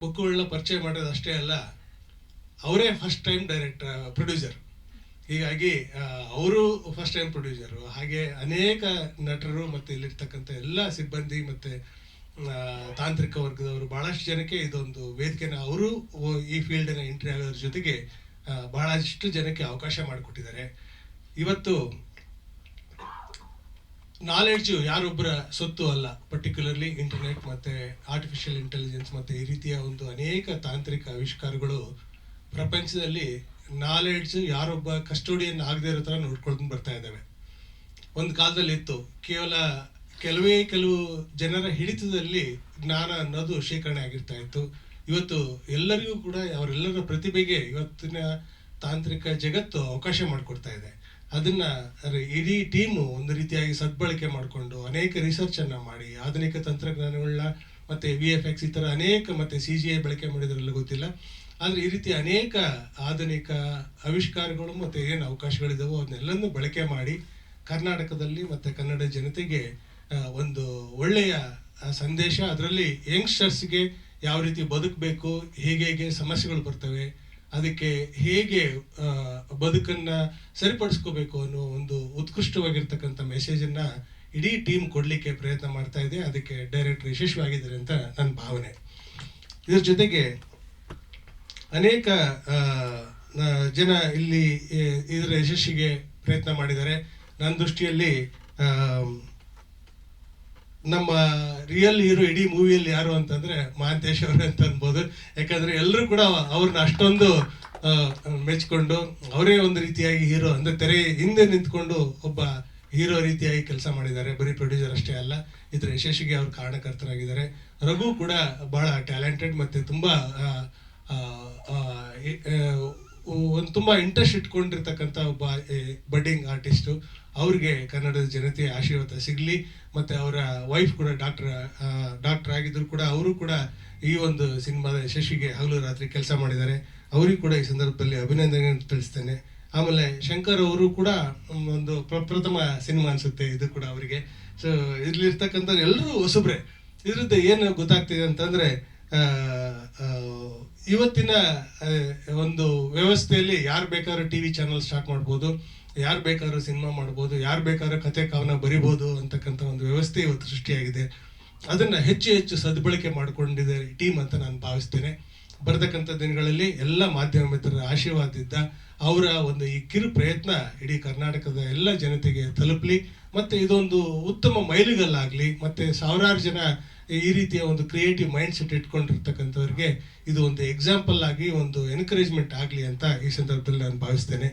ಬುಕ್ಕುಗಳನ್ನ ಪರಿಚಯ ಮಾಡೋದು ಅಷ್ಟೇ ಅಲ್ಲ, ಅವರೇ ಫಸ್ಟ್ ಟೈಮ್ ಡೈರೆಕ್ಟರ್ ಪ್ರೊಡ್ಯೂಸರ್ ಹೀಗಾಗಿ ಅವರು ಫಸ್ಟ್ ಟೈಮ್ ಪ್ರೊಡ್ಯೂಸರು ಹಾಗೆ ಅನೇಕ ನಟರು ಮತ್ತು ಇಲ್ಲಿರ್ತಕ್ಕಂಥ ಎಲ್ಲ ಸಿಬ್ಬಂದಿ ಮತ್ತು ತಾಂತ್ರಿಕ ವರ್ಗದವರು ಭಾಳಷ್ಟು ಜನಕ್ಕೆ ಇದೊಂದು ವೇದಿಕೆನ ಅವರು ಈ ಫೀಲ್ಡನ್ನು ಎಂಟ್ರಿ ಆಗೋದ್ರ ಜೊತೆಗೆ ಭಾಳಷ್ಟು ಜನಕ್ಕೆ ಅವಕಾಶ ಮಾಡಿಕೊಟ್ಟಿದ್ದಾರೆ. ಇವತ್ತು ನಾಲೆಡ್ಜು ಯಾರೊಬ್ಬರ ಸೊತ್ತು ಅಲ್ಲ. ಪರ್ಟಿಕ್ಯುಲರ್ಲಿ ಇಂಟರ್ನೆಟ್ ಮತ್ತೆ ಆರ್ಟಿಫಿಷಿಯಲ್ ಇಂಟೆಲಿಜೆನ್ಸ್ ಮತ್ತೆ ಈ ರೀತಿಯ ಒಂದು ಅನೇಕ ತಾಂತ್ರಿಕ ಆವಿಷ್ಕಾರಗಳು ಪ್ರಪಂಚದಲ್ಲಿ ನಾಲೆಡ್ಜ್ ಯಾರೊಬ್ಬ ಕಸ್ಟೋಡಿಯನ್ ಆಗದೇ ಇರೋ ಥರ ನೋಡ್ಕೊಂಡು ಬರ್ತಾ ಇದ್ದಾವೆ. ಒಂದು ಕಾಲದಲ್ಲಿ ಇತ್ತು. ಕೇವಲ ಕೆಲವೇ ಕೆಲವು ಜನರ ಹಿಡಿತದಲ್ಲಿ ಜ್ಞಾನ ಅನ್ನೋದು ಶೇಖರಣೆ ಆಗಿರ್ತಾ ಇತ್ತು. ಇವತ್ತು ಎಲ್ಲರಿಗೂ ಕೂಡ ಅವರೆಲ್ಲರ ಪ್ರತಿಭೆಗೆ ಇವತ್ತಿನ ತಾಂತ್ರಿಕ ಜಗತ್ತು ಅವಕಾಶ ಮಾಡಿಕೊಡ್ತಾ ಇದೆ. ಅದನ್ನ ಇಡೀ ಟೀಮು ಒಂದು ರೀತಿಯಾಗಿ ಸದ್ಬಳಕೆ ಮಾಡಿಕೊಂಡು ಅನೇಕ ರಿಸರ್ಚ್ ಅನ್ನ ಮಾಡಿ, ಆಧುನಿಕ ತಂತ್ರಜ್ಞಾನಗಳನ್ನ ಮತ್ತೆ ವಿ ಎಫ್ ಎಕ್ಸ್ ಈ ಥರ ಅನೇಕ ಮತ್ತೆ ಸಿ ಜಿ ಐ ಬಳಕೆ ಮಾಡಿದ್ರಲ್ಲಿ ಗೊತ್ತಿಲ್ಲ. ಆದರೆ ಈ ರೀತಿ ಅನೇಕ ಆಧುನಿಕ ಆವಿಷ್ಕಾರಗಳು ಮತ್ತೆ ಏನು ಅವಕಾಶಗಳಿದಾವೋ ಅದನ್ನೆಲ್ಲನೂ ಬಳಕೆ ಮಾಡಿ ಕರ್ನಾಟಕದಲ್ಲಿ ಮತ್ತೆ ಕನ್ನಡ ಜನತೆಗೆ ಒಂದು ಒಳ್ಳೆಯ ಸಂದೇಶ, ಅದರಲ್ಲಿ ಯಂಗ್ಸ್ಟರ್ಸ್ಗೆ ಯಾವ ರೀತಿ ಬದುಕಬೇಕು, ಹೇಗೆ ಹೇಗೆ ಸಮಸ್ಯೆಗಳು ಬರ್ತವೆ ಅದಕ್ಕೆ ಹೇಗೆ ಬದುಕನ್ನು ಸರಿಪಡಿಸ್ಕೋಬೇಕು ಅನ್ನೋ ಒಂದು ಉತ್ಕೃಷ್ಟವಾಗಿರ್ತಕ್ಕಂಥ ಮೆಸೇಜನ್ನು ಇಡೀ ಟೀಮ್ ಕೊಡಲಿಕ್ಕೆ ಪ್ರಯತ್ನ ಮಾಡ್ತಾ ಇದೆ. ಅದಕ್ಕೆ ಡೈರೆಕ್ಟರ್ ಯಶಸ್ವಿಯಾಗಿದ್ದಾರೆ ಅಂತ ನನ್ನ ಭಾವನೆ. ಇದ್ರ ಜೊತೆಗೆ ಅನೇಕ ಜನ ಇಲ್ಲಿ ಇದರ ಯಶಸ್ಸಿಗೆ ಪ್ರಯತ್ನ ಮಾಡಿದ್ದಾರೆ. ನನ್ನ ದೃಷ್ಟಿಯಲ್ಲಿ ನಮ್ಮ ರಿಯಲ್ ಹೀರೋ ಇಡೀ ಮೂವಿಯಲ್ಲಿ ಯಾರು ಅಂತಂದ್ರೆ ಮಹಾಂತೇಶ್ ಅವರೇ ಅಂತ ಅನ್ಬೋದು. ಯಾಕಂದ್ರೆ ಎಲ್ಲರೂ ಕೂಡ ಅವ್ರನ್ನ ಅಷ್ಟೊಂದು ಮೆಚ್ಕೊಂಡು ಅವರೇ ಒಂದು ರೀತಿಯಾಗಿ ಹೀರೋ ಅಂದ್ರೆ ತೆರೆ ಹಿಂದೆ ನಿಂತ್ಕೊಂಡು ಒಬ್ಬ ಹೀರೋ ರೀತಿಯಾಗಿ ಕೆಲಸ ಮಾಡಿದ್ದಾರೆ. ಬರೀ ಪ್ರೊಡ್ಯೂಸರ್ ಅಷ್ಟೇ ಅಲ್ಲ, ಇದ್ರ ಯಶಸ್ಸಿಗೆ ಅವ್ರು ಕಾರಣಕರ್ತರಾಗಿದ್ದಾರೆ. ರಘು ಕೂಡ ಬಹಳ ಟ್ಯಾಲೆಂಟೆಡ್ ಮತ್ತೆ ತುಂಬಾ ಒಂದು ತುಂಬ ಇಂಟ್ರೆಸ್ಟ್ ಇಟ್ಕೊಂಡಿರ್ತಕ್ಕಂಥ ಒಬ್ಬ ಬಡ್ಡಿಂಗ್ ಆರ್ಟಿಸ್ಟು ಅವ್ರಿಗೆ ಕನ್ನಡದ ಜನತೆಯ ಆಶೀರ್ವಾದ ಸಿಗಲಿ. ಮತ್ತು ಅವರ ವೈಫ್ ಕೂಡ ಡಾಕ್ಟರ್ ಡಾಕ್ಟರ್ ಆಗಿದ್ರು ಕೂಡ ಅವರು ಕೂಡ ಈ ಒಂದು ಸಿನಿಮಾದ ಯಶಸ್ವಿಗೆ ಹಗಲು ರಾತ್ರಿ ಕೆಲಸ ಮಾಡಿದ್ದಾರೆ. ಅವರಿಗೂ ಕೂಡ ಈ ಸಂದರ್ಭದಲ್ಲಿ ಅಭಿನಂದನೆ ತಿಳಿಸ್ತೇನೆ. ಆಮೇಲೆ ಶಂಕರ್ ಅವರು ಕೂಡ ಒಂದು ಪ್ರಪ್ರಥಮ ಸಿನಿಮಾ ಅನಿಸುತ್ತೆ ಇದು ಕೂಡ ಅವರಿಗೆ. ಸೊ ಇಲ್ಲಿರ್ತಕ್ಕಂಥ ಎಲ್ಲರೂ ಹೊಸಬ್ರೆ. ಇದರಿಂದ ಏನು ಗೊತ್ತಾಗ್ತಿದೆ ಅಂತಂದ್ರೆ ಇವತ್ತಿನ ಒಂದು ವ್ಯವಸ್ಥೆಯಲ್ಲಿ ಯಾರು ಬೇಕಾದ್ರೂ ಟಿ ವಿ ಚಾನಲ್ ಸ್ಟಾರ್ಟ್ ಮಾಡ್ಬೋದು, ಯಾರು ಬೇಕಾದ್ರೂ ಸಿನಿಮಾ ಮಾಡ್ಬೋದು, ಯಾರು ಬೇಕಾದ್ರೂ ಕತೆ ಕಾವನ ಬರಿಬೋದು ಅಂತಕ್ಕಂಥ ಒಂದು ವ್ಯವಸ್ಥೆ ಇವತ್ತು ಸೃಷ್ಟಿಯಾಗಿದೆ. ಅದನ್ನು ಹೆಚ್ಚು ಹೆಚ್ಚು ಸದ್ಬಳಕೆ ಮಾಡಿಕೊಂಡಿದೆ ಟೀಮ್ ಅಂತ ನಾನು ಭಾವಿಸ್ತೇನೆ. ಬರತಕ್ಕಂಥ ದಿನಗಳಲ್ಲಿ ಎಲ್ಲ ಮಾಧ್ಯಮ ಮಿತ್ರರ ಆಶೀರ್ವಾದದಿಂದ ಅವರ ಒಂದು ಈ ಕಿರು ಪ್ರಯತ್ನ ಇಡೀ ಕರ್ನಾಟಕದ ಎಲ್ಲ ಜನತೆಗೆ ತಲುಪಲಿ, ಮತ್ತು ಇದೊಂದು ಉತ್ತಮ ಮೈಲಿಗಲ್ಲಾಗಲಿ, ಮತ್ತು ಸಾವಿರಾರು ಜನ ಈ ರೀತಿಯ ಒಂದು ಕ್ರಿಯೇಟಿವ್ ಮೈಂಡ್ ಸೆಟ್ ಇಟ್ಕೊಂಡಿರ್ತಕ್ಕಂಥವ್ರಿಗೆ ಇದು ಒಂದು ಎಕ್ಸಾಂಪಲ್ ಆಗಿ ಒಂದು ಎನ್ಕರೇಜ್ಮೆಂಟ್ ಆಗಲಿ ಅಂತ ಈ ಸಂದರ್ಭದಲ್ಲಿ ನಾನು ಭಾವಿಸ್ತೇನೆ.